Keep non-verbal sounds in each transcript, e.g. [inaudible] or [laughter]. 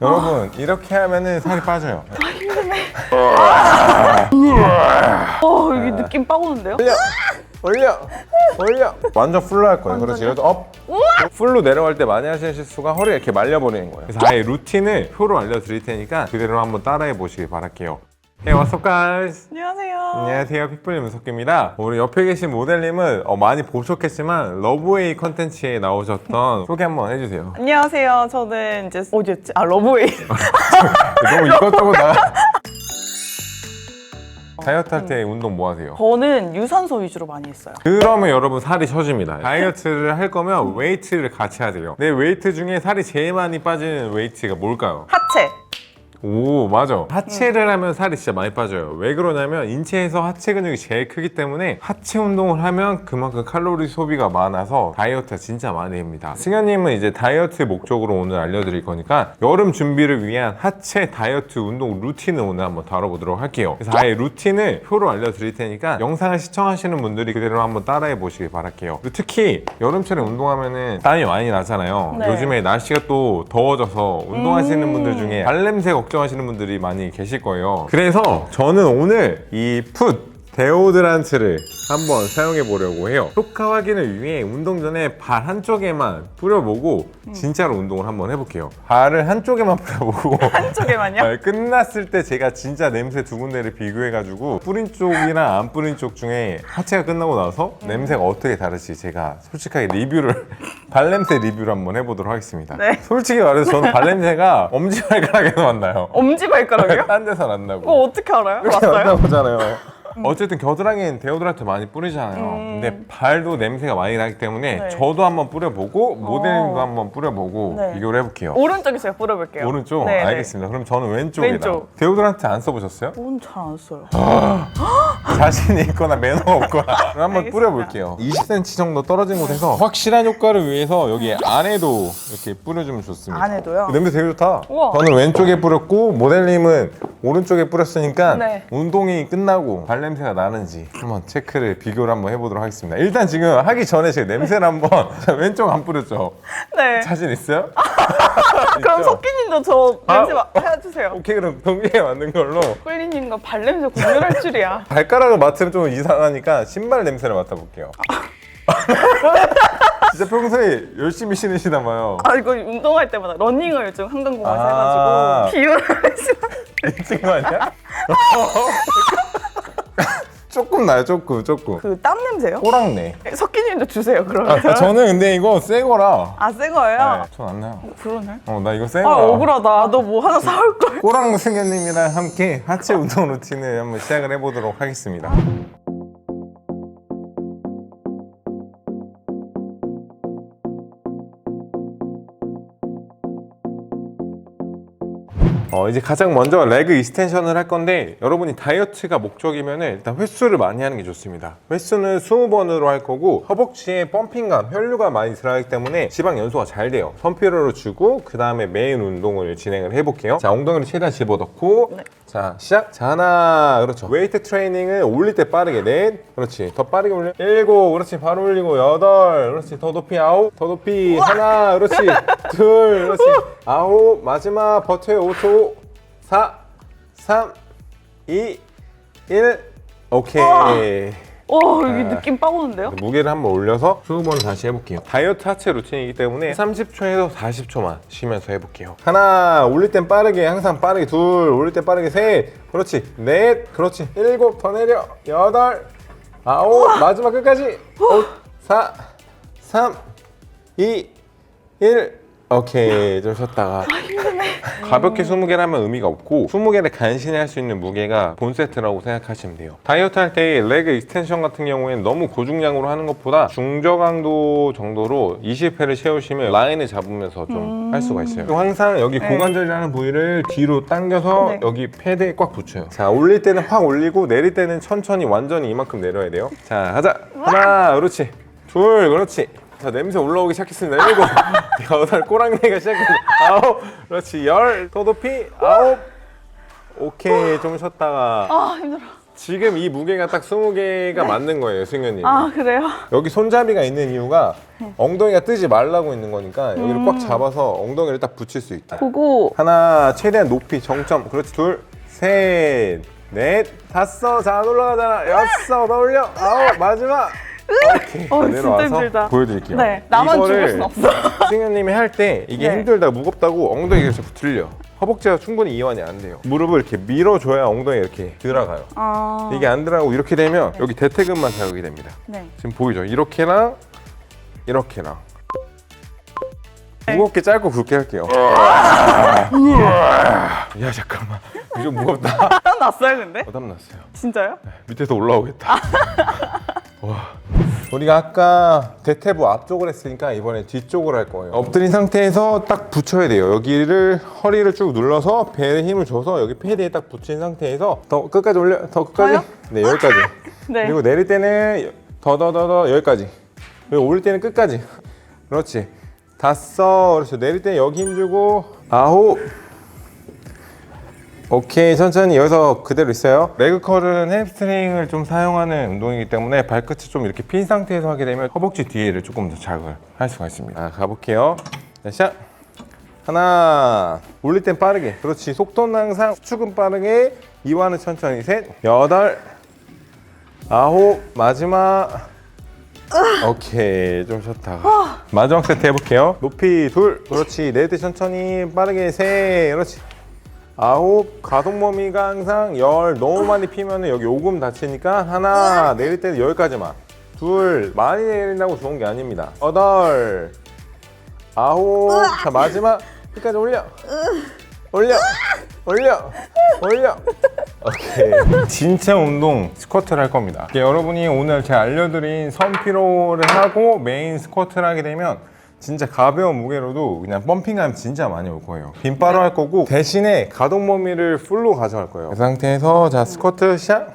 여러분 이렇게 하면은 살이 빠져요. 어 여기 느낌 빡 오는데요? 올려 올려 완전 풀로 할 거예요. 그래서 업 풀로 내려갈 때 많이 하시는 실수가 허리가 이렇게 말려버리는 거예요. 그래서 아예 루틴을 표로 알려드릴 테니까 그대로 한번 따라해 보시길 바랄게요. Hey, what's up, guys? 안녕하세요. 안녕하세요. 픽블 문석기입니다. 우리 옆에 계신 모델님은 어, 많이 보셨겠지만 러브웨이 컨텐츠에 나오셨던 소개 한번 해주세요. 안녕하세요. 저는 이제 어디였지? 아 러브웨이. [laughs] 너무 이것저것 나. 다이어트 할 때 운동 뭐 하세요? 저는 유산소 위주로 많이 했어요. 그러면 여러분 살이 처집니다. 다이어트를 할 거면 웨이트를 같이 돼요. 내 웨이트 중에 살이 제일 많이 빠지는 웨이트가 뭘까요? 하체. 오 맞아. 하체를 하면 살이 진짜 많이 빠져요. 왜 그러냐면 인체에서 하체 근육이 제일 크기 때문에 하체 운동을 하면 그만큼 칼로리 소비가 많아서 다이어트가 진짜 많이 됩니다. 승현님은 이제 다이어트 목적으로 오늘 알려드릴 거니까 여름 준비를 위한 하체 다이어트 운동 루틴을 오늘 한번 다뤄보도록 할게요. 그래서 아예 루틴을 표로 알려드릴 테니까 영상을 시청하시는 분들이 그대로 한번 따라해 보시길 바랄게요. 특히 여름철에 운동하면은 땀이 많이 나잖아요. 네. 요즘에 날씨가 또 더워져서 운동하시는 음. 분들 중에 발냄새 걱정 하시는 분들이 많이 계실 거예요. 그래서 저는 오늘 이 풋 데오드란트를 한번 사용해 보려고 해요. 효과 확인을 위해 운동 전에 발 한쪽에만 뿌려보고 진짜로 운동을 한번 해볼게요. 발을 한쪽에만 뿌려보고 [laughs] 한쪽에만요? 아, 끝났을 때 제가 진짜 냄새 두 군데를 비교해가지고 뿌린 쪽이랑 안 뿌린 쪽 중에 하체가 끝나고 나서 음. 냄새가 어떻게 다를지 제가 솔직하게 리뷰를 [laughs] 발냄새 리뷰를 한번 해보도록 하겠습니다. 네. 솔직히 말해서 저는 발냄새가 엄지발가락에서 만나요. 엄지발가락이요? 딴 데서 안 나고. 그거 어떻게 알아요? 이렇게 왔어요? 만나보잖아요. 어쨌든 겨드랑이는 데오드란트 많이 뿌리잖아요. 음. 근데 발도 냄새가 많이 나기 때문에 네. 저도 한번 뿌려보고 모델님도 어. 한번 뿌려보고 네. 비교를 해볼게요. 오른쪽에 제가 뿌려볼게요. 오른쪽? 네, 네. 알겠습니다. 그럼 저는 왼쪽이다. 왼쪽. 데오드란트 안 써보셨어요? 오른 잘안 써요. 자신이 있거나 매너가 없거나 그럼 한번 알겠습니다. 뿌려볼게요 20cm 정도 떨어진 곳에서 확실한 효과를 위해서 여기 안에도 이렇게 뿌려주면 좋습니다 안에도요? 냄새 되게 좋다 우와. 저는 왼쪽에 뿌렸고 모델님은 오른쪽에 뿌렸으니까 네. 운동이 끝나고 발 냄새가 나는지 한번 체크를 비교를 한번 해보도록 하겠습니다 일단 지금 하기 전에 제가 냄새를 한번 자, [laughs] 왼쪽 안 뿌렸죠? 네. 자신 있어요? [laughs] 그럼 있죠? 석기님도 저 아. 냄새 마- 해주세요. 오케이 그럼 동기에 맞는 걸로 꿀리님과 발냄새 공유할 줄이야. [laughs] 발가락을 맡으면 좀 이상하니까 신발 냄새를 맡아볼게요. 진짜 평소에 열심히 신으시나 봐요. 아 이거 운동할 때마다 러닝을 요즘 한강공원에서 아. 해가지고 비율을 해서 미친 거 아니야? [laughs] 조금 나요, 조금, 조금. 그 땀 냄새요? 꼬랑내. 석기님도 주세요 아, 그러면. 아, 저는 근데 이거 새 거라. 아, 새 거예요? 네, 전안 나요. 그러네. 어, 나 이거 새 아, 거야. 억울하다. 너 뭐 하나 사올 걸. 꼬랑 승현님이랑 함께 하체 운동 루틴을 한번 시작을 해보도록 하겠습니다. 어, 이제 가장 먼저 레그 이스텐션을 할 건데 여러분이 다이어트가 목적이면 일단 횟수를 많이 하는 게 좋습니다. 횟수는 20번으로 할 거고 허벅지에 펌핑감, 혈류가 많이 들어가기 때문에 지방 연소가 잘 돼요. 선피로를 주고 그 다음에 메인 운동을 진행을 해볼게요. 자 엉덩이를 최대한 집어넣고 네. 자 시작. 자 하나. 그렇죠. 웨이트 트레이닝을 올릴 때 빠르게. 넷 그렇지. 더 빠르게 올려. 일곱. 그렇지. 바로 올리고. 여덟. 그렇지. 더 높이 아홉. 더 높이 하나. 그렇지. [laughs] 둘. 그렇지. 아홉. 마지막 버텨요. 5초. 4 3 2 1 오케이 와, 여기 아. 느낌 빡 오는데요? 무게를 한번 올려서 20번 다시 해볼게요. 다이어트 하체 루틴이기 때문에 30초에서 40초만 쉬면서 해볼게요. 하나, 올릴 땐 빠르게, 항상 빠르게, 둘, 올릴 땐 빠르게, 셋, 그렇지, 넷, 그렇지, 일곱, 더 내려, 여덟, 아홉, 마지막 끝까지, 오, 사, 삼, 이, 일, 오케이, 좀 쉬었다가. 가볍게 20개를 하면 의미가 없고 20개를 간신히 할 수 있는 무게가 본 세트라고 생각하시면 돼요. 다이어트 할 때 레그 익스텐션 같은 경우에는 너무 고중량으로 하는 것보다 중저강도 정도로 20회를 채우시면 라인을 잡으면서 좀 할 수가 있어요. 항상 여기 네. 고관절이라는 부위를 뒤로 당겨서 네. 여기 패드에 꽉 붙여요. 자 올릴 때는 확 올리고 내릴 때는 천천히 완전히 이만큼 내려야 돼요. 자 가자. 하나 그렇지. 둘 그렇지 자 냄새 올라오기 시작했습니다 일곱 [laughs] 여덟 꼬랑내가 시작했습니다 아홉 그렇지 열더 높이 아홉 오케이 좀 쉬었다가 아, 힘들어. 지금 이 무게가 딱 20개가 맞는 거예요, 승현님. 아 그래요? 여기 손잡이가 있는 이유가 엉덩이가 뜨지 말라고 있는 거니까 여기를 꽉 잡아서 엉덩이를 딱 붙일 수 있게. 보고 하나, 최대한 높이, 정점. 그렇지, 둘, 셋, 넷, 다섯. 자, 안 올라가잖아. 여섯, 더 올려. 아홉, 마지막. 오케이. 어, 자, 진짜 내려와서 힘들다. 보여드릴게요. 네 나만 죽을 순 없어. [laughs] 승현님이 할 때 이게 네. 힘들다, 무겁다고 엉덩이가 자꾸 들려. 허벅지가 충분히 이완이 안 돼요. 무릎을 이렇게 밀어줘야 엉덩이 이렇게 들어가요. 아 이게 안 들어가고 이렇게 되면 여기 대퇴근만 자극이 됩니다. 네. 지금 보이죠? 이렇게랑 이렇게랑 네. 무겁게 짧고 굵게 할게요. 야 잠깐만 이거 좀 무겁다. [laughs] 땀 났어요 근데? 부담 났어요. 진짜요? 밑에서 올라오겠다. [laughs] 와. 우리가 아까 대퇴부 앞쪽을 했으니까 이번에 뒤쪽을 할 거예요. 엎드린 상태에서 딱 붙여야 돼요. 여기를 허리를 쭉 눌러서 배에 힘을 줘서 여기 패드에 딱 붙인 상태에서 더 끝까지 올려. 더 끝까지. 더요? 네 여기까지. [laughs] 네. 그리고 내릴 때는 더 더 더 더 여기까지. 그리고 올릴 때는 끝까지. 그렇지. 다섯. 그렇죠. 내릴 때 여기 힘주고 아홉. 오케이 천천히 여기서 그대로 있어요. 레그컬은 햄스트링을 좀 사용하는 운동이기 때문에 발끝이 좀 이렇게 핀 상태에서 하게 되면 허벅지 뒤에를 조금 더 자극을 할 수가 있습니다. 아, 가볼게요. 자, 시작. 하나. 올릴 땐 빠르게. 그렇지. 속도는 항상 수축은 빠르게. 이완은 천천히. 셋. 여덟. 아홉. 마지막. 오케이. 좀 좋다. 마지막 세트 해볼게요. 높이 둘. 그렇지. 내릴 때 천천히 빠르게. 셋 그렇지 아홉 가동 범위가 항상 열 너무 많이 피면은 여기 오금 다치니까 하나 내릴 때는 여기까지만. 둘 많이 내린다고 좋은 게 아닙니다. 여덟 아홉 자 마지막 끝까지 올려. 올려. 올려. 올려. 오케이. 진짜 운동 스쿼트를 할 겁니다. 여러분이 오늘 제가 알려드린 선 피로를 하고 메인 스쿼트를 하게 되면 진짜 가벼운 무게로도 그냥 펌핑하면 진짜 많이 올 거예요. 빈바로 할 거고 대신에 가동 범위를 풀로 가져갈 거예요. 그 상태에서 자 스쿼트 시작.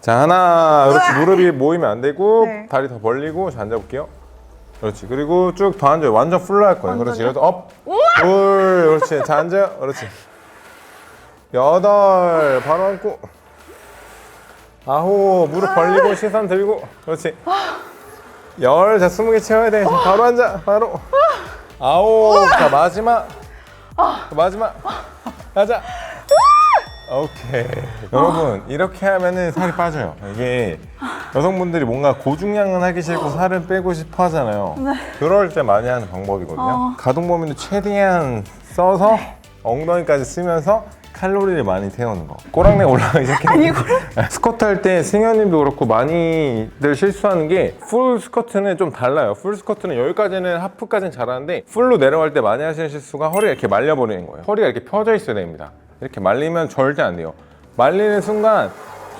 자 하나. 그렇지. 무릎이 모이면 안 되고 [laughs] 네. 다리 더 벌리고 자 앉아볼게요. 그렇지. 그리고 쭉 더 앉아요. 완전 풀로 할 거예요. 그렇지. 업둘. 그렇지. 자 앉아요. 그렇지. 여덟. 바로 앉고. 아홉. 무릎 벌리고 시선 들고. 그렇지 열 자 스무 개 채워야 돼. 자, 바로 앉아. 바로. 아홉. 자 마지막. 마지막. 가자. 오케이. 여러분 이렇게 하면은 살이 빠져요. 이게 여성분들이 뭔가 고중량은 하기 싫고 살은 빼고 싶어 하잖아요. 그럴 때 많이 하는 방법이거든요. 어. 가동 범위는 최대한 써서 엉덩이까지 쓰면서 칼로리를 많이 태우는 거. 꼬랑내 올라가기 시작했는데 [laughs] 스쿼트 할 때 승현님도 그렇고 많이들 실수하는 게 풀 스쿼트는 좀 달라요. 풀 스쿼트는 여기까지는 하프까지는 잘하는데 풀로 내려갈 때 많이 하시는 실수가 허리가 이렇게 말려버리는 거예요. 허리가 이렇게 펴져 있어야 됩니다. 이렇게 말리면 절대 안 돼요. 말리는 순간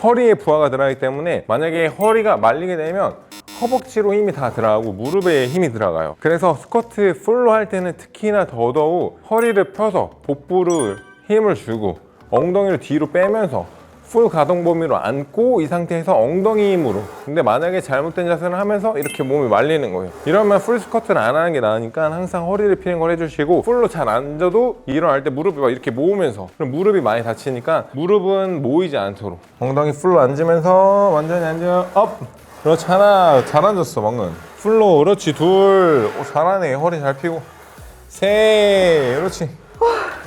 허리에 부하가 들어가기 때문에 만약에 허리가 말리게 되면 허벅지로 힘이 다 들어가고 무릎에 힘이 들어가요. 그래서 스쿼트 풀로 할 때는 특히나 더더욱 허리를 펴서 복부를 힘을 주고 엉덩이를 뒤로 빼면서 풀 가동 범위로 앉고 이 상태에서 엉덩이 힘으로. 근데 만약에 잘못된 자세를 하면서 이렇게 몸이 말리는 거예요. 이러면 풀 스쿼트를 안 하는 게 나으니까 항상 허리를 피는 걸 해주시고 풀로 잘 앉아도 일어날 때 무릎이 막 이렇게 모으면서 그럼 무릎이 많이 다치니까 무릎은 모이지 않도록. 엉덩이 풀로 앉으면서 완전히 앉아 업 그렇지 하나 잘 앉았어 방금. 풀로 그렇지 둘. 오, 잘하네. 허리 잘 펴고. 셋 그렇지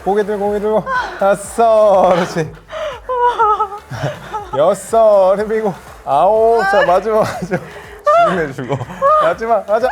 고개 들고 고개 들고. 다섯 그렇지. [laughs] 여섯 힘이고. 아홉 자 마지막 마지막. 힘내주고 마지막 맞아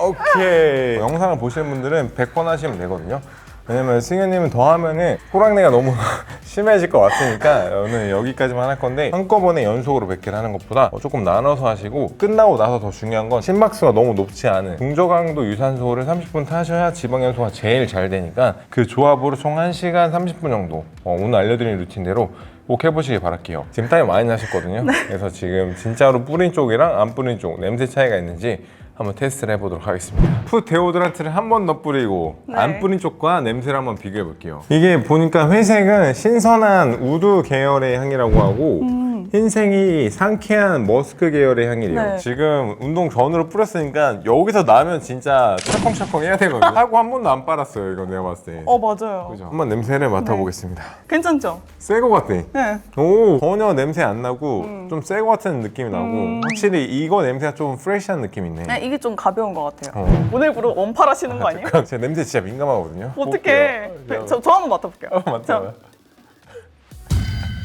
오케이. 영상을 보시는 분들은 100번 하시면 되거든요 왜냐면 승현님은 더 하면은 호랑내가 너무 [laughs] 심해질 것 같으니까 오늘 여기까지만 할 건데 한꺼번에 연속으로 100개를 하는 것보다 조금 나눠서 하시고 끝나고 나서 더 중요한 건 심박수가 너무 높지 않은 중저강도 유산소를 30분 타셔야 지방 연소가 제일 잘 되니까 그 조합으로 총 1시간 30분 정도 어, 오늘 알려드린 루틴대로 꼭 해보시길 바랄게요. 지금 땀이 많이 나셨거든요. 그래서 지금 진짜로 뿌린 쪽이랑 안 뿌린 쪽 냄새 차이가 있는지 한번 테스트를 해보도록 하겠습니다. 풋 데오드란트를 한 번 더 뿌리고 네. 안 뿌린 쪽과 냄새를 한번 비교해 볼게요. 이게 보니까 회색은 신선한 우드 계열의 향이라고 하고 흰색이 상쾌한 머스크 계열의 향이래요. 네. 지금 운동 전으로 뿌렸으니까 여기서 나면 진짜 철컹철컹 해야 되거든요. [laughs] 하고 한 번도 안 빨았어요. 이거 내가 봤을 때. 어 맞아요. 그죠? 한번 냄새를 맡아보겠습니다. 괜찮죠? 새거 같아. 네. 오 전혀 냄새 안 나고 좀 새 거 같은 느낌이 나고 음. 확실히 이거 냄새가 좀 프레시한 느낌이 있네. 네, 이게 좀 가벼운 것 같아요. 어. 오늘부로 원팔 하시는 거 아니에요? 잠깐, 제가 냄새 진짜 민감하거든요. 어떡해. 볼게요. 저, 저 한번 맡아볼게요. 어, 맞다.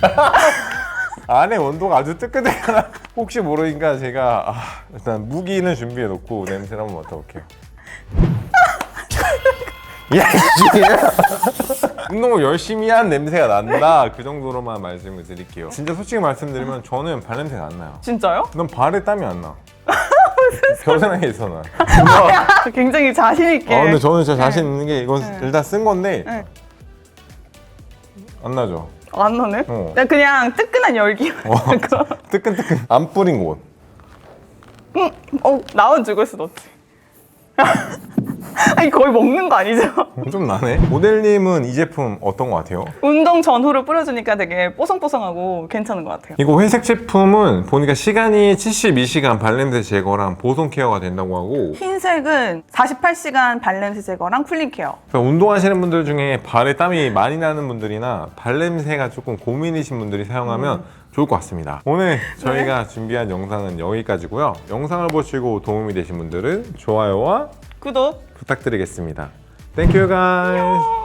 [laughs] 안에 온도가 아주 뜨끈뜨끈한 [laughs] 혹시 모르니까 제가 아, 일단 무기는 준비해 놓고 냄새를 한번 맡아볼게요. [laughs] 야, 씨. [laughs] 운동을 열심히 한 냄새가 난다. 그 정도로만 말씀을 드릴게요. 진짜 솔직히 말씀드리면 저는 발냄새가 안 나요. 진짜요? 넌 발에 땀이 안 나. 겨드랑이에 있어 나. 저 굉장히 자신 있게. 아 근데 저는 진짜 자신 있는 게 이건 네. 일단 쓴 건데 네. 안 나죠. 안 나네? 어. 그냥, 그냥 뜨끈한 열기. 어, 뜨끈뜨끈 안 뿌린 곳. 어, 나온 죽을 순 없지. [laughs] [laughs] 아니, 거의 먹는 거 아니죠? 좀 나네. 모델님은 이 제품 어떤 것 같아요? 운동 전후로 뿌려주니까 되게 뽀송뽀송하고 괜찮은 것 같아요. 이거 회색 제품은 보니까 시간이 72시간 발냄새 제거랑 보송 케어가 된다고 하고 흰색은 48시간 발냄새 제거랑 쿨링 케어. 그래서 운동하시는 분들 중에 발에 땀이 많이 나는 분들이나 발냄새가 조금 고민이신 분들이 사용하면 좋을 것 같습니다. 오늘 저희가 준비한 영상은 여기까지고요. 영상을 보시고 도움이 되신 분들은 좋아요와 구독. 부탁드리겠습니다. Thank you guys.